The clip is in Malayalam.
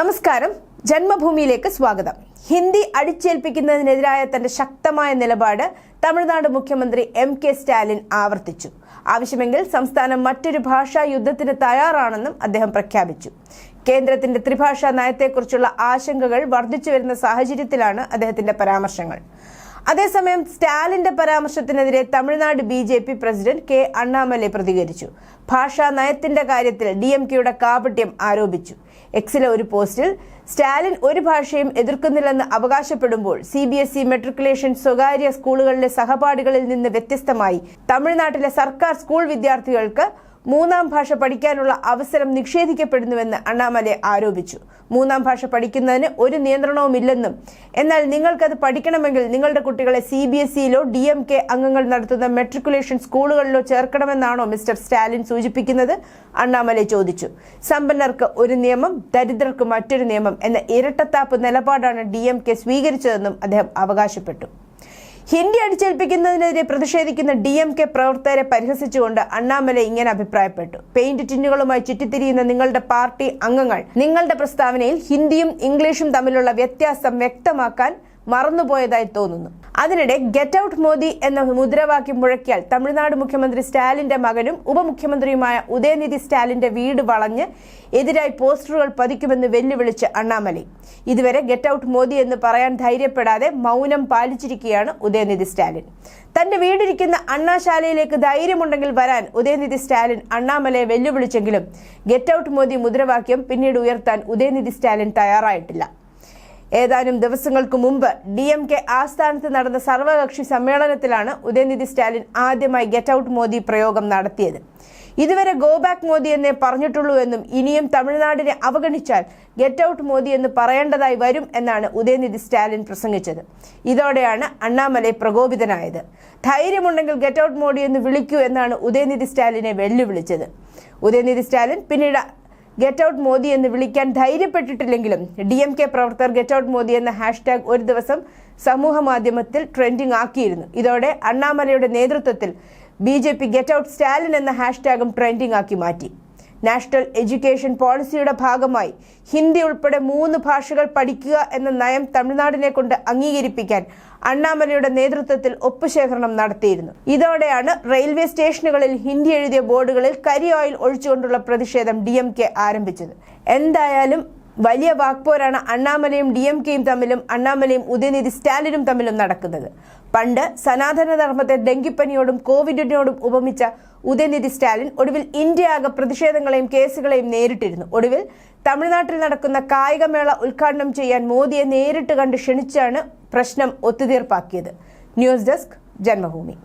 നമസ്കാരം. ജന്മഭൂമിയിലേക്ക് സ്വാഗതം. ഹിന്ദി അടിച്ചേൽപ്പിക്കുന്നതിനെതിരായ തന്റെ ശക്തമായ നിലപാട് തമിഴ്നാട് മുഖ്യമന്ത്രി എം കെ സ്റ്റാലിൻ ആവർത്തിച്ചു. ആവശ്യമെങ്കിൽ സംസ്ഥാനം മറ്റൊരു ഭാഷാ യുദ്ധത്തിന് തയ്യാറാണെന്നും അദ്ദേഹം പ്രഖ്യാപിച്ചു. കേന്ദ്രത്തിന്റെ ത്രിഭാഷാ നയത്തെക്കുറിച്ചുള്ള ആശങ്കകൾ വർദ്ധിച്ചു വരുന്ന സാഹചര്യത്തിലാണ് അദ്ദേഹത്തിന്റെ പരാമർശങ്ങൾ. അതേസമയം സ്റ്റാലിന്റെ പരാമർശത്തിനെതിരെ Tamil Nadu B J P president K Annamalai പ്രതികരിച്ചു. ഭാഷാ നയത്തിന്റെ കാര്യത്തിൽ ഡി എം കെയുടെ കാപട്യം ആരോപിച്ചു. എക്സിലെ ഒരു പോസ്റ്റിൽ സ്റ്റാലിൻ ഒരു ഭാഷയും എതിർക്കുന്നില്ലെന്ന് അവകാശപ്പെടുമ്പോൾ C B S E matriculation സ്വകാര്യ സ്കൂളുകളിലെ സഹപാഠികളിൽ നിന്ന് വ്യത്യസ്തമായി തമിഴ്നാട്ടിലെ സർക്കാർ സ്കൂൾ വിദ്യാർത്ഥികൾക്ക് മൂന്നാം ഭാഷ പഠിക്കാനുള്ള അവസരം നിഷേധിക്കപ്പെടുന്നുവെന്ന് അണ്ണാമലൈ ആരോപിച്ചു. മൂന്നാം ഭാഷ പഠിക്കുന്നതിന് ഒരു നിയന്ത്രണവുമില്ലെന്നും എന്നാൽ നിങ്ങൾക്കത് പഠിക്കണമെങ്കിൽ നിങ്ങളുടെ കുട്ടികളെ സി ബി എസ് ഇയിലോ ഡി എം കെ അംഗങ്ങൾ നടത്തുന്ന മെട്രിക്കുലേഷൻ സ്കൂളുകളിലോ ചേർക്കണമെന്നാണോ മിസ്റ്റർ സ്റ്റാലിൻ സൂചിപ്പിക്കുന്നത്? അണ്ണാമലൈ ചോദിച്ചു. സമ്പന്നർക്ക് ഒരു നിയമം ദരിദ്രർക്ക് മറ്റൊരു നിയമം എന്ന ഇരട്ടത്താപ്പ് നിലപാടാണ് ഡി എം കെ സ്വീകരിച്ചതെന്നും അദ്ദേഹം അവകാശപ്പെട്ടു. ഹിന്ദി അടിച്ചേൽപ്പിക്കുന്നതിനെതിരെ പ്രതിഷേധിക്കുന്ന ഡി എം കെ പ്രവർത്തകരെ പരിഹസിച്ചുകൊണ്ട് അണ്ണാമലൈ ഇങ്ങനെ അഭിപ്രായപ്പെട്ടു. പെയിന്റ് ടിന്നുകളുമായി ചുറ്റിത്തിരിയുന്ന നിങ്ങളുടെ പാർട്ടി അംഗങ്ങൾ നിങ്ങളുടെ പ്രസ്താവനയിൽ ഹിന്ദിയും ഇംഗ്ലീഷും തമ്മിലുള്ള വ്യത്യാസം വ്യക്തമാക്കാൻ മറന്നുപോയതായി തോന്നുന്നു. അതിനിടെ ഗെറ്റ് ഔട്ട് മോദി എന്ന മുദ്രാവാക്യം മുഴക്കിയാൽ തമിഴ്നാട് മുഖ്യമന്ത്രി സ്റ്റാലിന്റെ മകനും ഉപമുഖ്യമന്ത്രിയുമായ ഉദയനിധി സ്റ്റാലിന്റെ വീട് വളഞ്ഞ് എതിരായി പോസ്റ്ററുകൾ പതിക്കുമെന്ന് വെല്ലുവിളിച്ച് അണ്ണാമലൈ. ഇതുവരെ ഗെറ്റ് ഔട്ട് മോദി എന്ന് പറയാൻ ധൈര്യപ്പെടാതെ മൗനം പാലിച്ചിരിക്കുകയാണ് ഉദയനിധി സ്റ്റാലിൻ. തന്റെ വീടിരിക്കുന്ന അണ്ണാശാലയിലേക്ക് ധൈര്യമുണ്ടെങ്കിൽ വരാൻ ഉദയനിധി സ്റ്റാലിൻ അണ്ണാമലയെ വെല്ലുവിളിച്ചെങ്കിലും ഗെറ്റ് ഔട്ട് മോദി മുദ്രാവാക്യം പിന്നീട് ഉയർത്താൻ ഉദയനിധി സ്റ്റാലിൻ തയ്യാറായിട്ടില്ല. ഏതാനും ദിവസങ്ങൾക്ക് മുമ്പ് ഡി എം കെ ആസ്ഥാനത്ത് നടന്ന സർവകക്ഷി സമ്മേളനത്തിലാണ് ഉദയനിധി സ്റ്റാലിൻ ആദ്യമായി ഗെറ്റ് ഔട്ട് മോദി പ്രയോഗം നടത്തിയത്. ഇതുവരെ ഗോ ബാക്ക് മോദി എന്നേ പറഞ്ഞിട്ടുള്ളൂ എന്നും ഇനിയും തമിഴ്നാടിനെ അവഗണിച്ചാൽ ഗെറ്റ് ഔട്ട് മോദി എന്ന് പറയേണ്ടതായി വരും എന്നാണ് ഉദയനിധി സ്റ്റാലിൻ പ്രസംഗിച്ചത്. ഇതോടെയാണ് അണ്ണാമലൈ പ്രകോപിതനായത്. ധൈര്യമുണ്ടെങ്കിൽ ഗെറ്റ് ഔട്ട് മോദി എന്ന് വിളിക്കൂ എന്നാണ് ഉദയനിധി സ്റ്റാലിനെ വെല്ലുവിളിച്ചത്. ഉദയനിധി സ്റ്റാലിൻ പിന്നീട് ഗെറ്റ് ഔട്ട് മോദി എന്ന് വിളിക്കാൻ ധൈര്യപ്പെട്ടിട്ടില്ലെങ്കിലും ഡി എം കെ പ്രവർത്തകർ ഗെറ്റ് ഔട്ട് മോദി എന്ന ഹാഷ്ടാഗ് ഒരു ദിവസം സമൂഹ മാധ്യമത്തിൽ ട്രെൻഡിംഗ് ആക്കിയിരുന്നു. ഇതോടെ അണ്ണാമലയുടെ നേതൃത്വത്തിൽ B J P get out Stalin എന്ന ഹാഷ്ടാഗും ട്രെൻഡിംഗ് ആക്കി മാറ്റി. നാഷണൽ എഡ്യൂക്കേഷൻ പോളിസിയുടെ ഭാഗമായി ഹിന്ദി ഉൾപ്പെടെ മൂന്ന് ഭാഷകൾ പഠിക്കുക എന്ന നയം തമിഴ്നാടിനെ കൊണ്ട് അംഗീകരിപ്പിക്കാൻ അണ്ണാമലയുടെ നേതൃത്വത്തിൽ ഒപ്പുശേഖരണം നടത്തിയിരുന്നു. ഇതോടെയാണ് റെയിൽവേ സ്റ്റേഷനുകളിൽ ഹിന്ദി എഴുതിയ ബോർഡുകളിൽ കരി ഓയിൽ ഒഴിച്ചുകൊണ്ടുള്ള പ്രതിഷേധം ഡി ആരംഭിച്ചത്. എന്തായാലും വലിയ വാക്പോരാണ് അണ്ണാമലയും ഡി എം കെയും തമ്മിലും അണ്ണാമലയും ഉദയനിധി സ്റ്റാലിനും തമ്മിലും നടക്കുന്നത്. പണ്ട് സനാതനധർമ്മത്തെ ഡെങ്കിപ്പനിയോടും കോവിഡിനോടും ഉപമിച്ച ഉദയനിധി സ്റ്റാലിൻ ഒടുവിൽ ഇന്ത്യ ആകെ പ്രതിഷേധങ്ങളെയും കേസുകളെയും നേരിട്ടിരുന്നു. ഒടുവിൽ തമിഴ്നാട്ടിൽ നടക്കുന്ന കായികമേള ഉദ്ഘാടനം ചെയ്യാൻ മോദിയെ നേരിട്ട് കണ്ട് ക്ഷണിച്ചാണ് പ്രശ്നം ഒത്തുതീർപ്പാക്കിയത്. News desk Janmabhumi.